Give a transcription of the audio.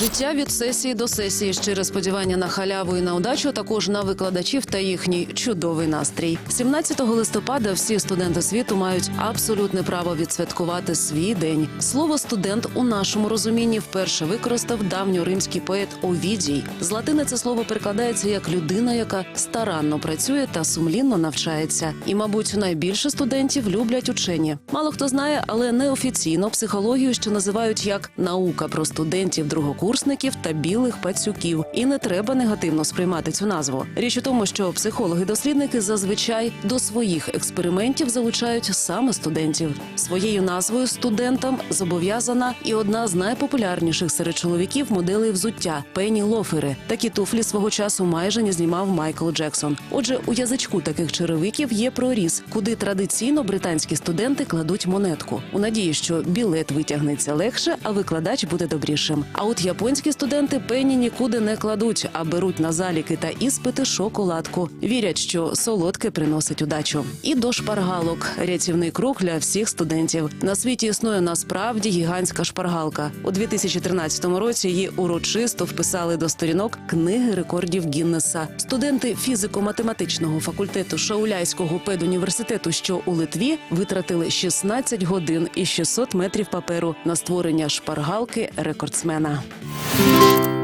Життя від сесії до сесії, щире сподівання на халяву і на удачу, також на викладачів та їхній чудовий настрій. 17 листопада всі студенти світу мають абсолютне право відсвяткувати свій день. Слово студент у нашому розумінні вперше використав давньоримський поет Овідій. З латини це слово перекладається як людина, яка старанно працює та сумлінно навчається. І, мабуть, найбільше студентів люблять учені. Мало хто знає, але неофіційно психологію ще називають як наука про студентів другокурсників та білих пацюків. І не треба негативно сприймати цю назву. Річ у тому, що психологи-дослідники зазвичай до своїх експериментів залучають саме студентів. Своєю назвою студентам зобов'язана і одна з найпопулярніших серед чоловіків моделей взуття пені лофери. Такі туфлі свого часу майже не знімав Майкл Джексон. Отже, у язичку таких черевиків є проріз, куди традиційно британські студенти кладуть монетку у надії, що білет витягнеться легше, а викладач буде добрішим. А от японські студенти пені нікуди не кладуть, а беруть на заліки та іспити шоколадку. Вірять, що солодке приносить удачу. І до шпаргалок рятівний круг для всіх студентів. На світі існує насправді гігантська шпаргалка. У 2013 році її урочисто вписали до сторінок книги рекордів Гіннеса. Студенти фізико-математичного факультету Шауляйського педуніверситету, що у Литві, витратили 16 годин і 600 метрів паперу на створення шпаргалки рекордсмена. you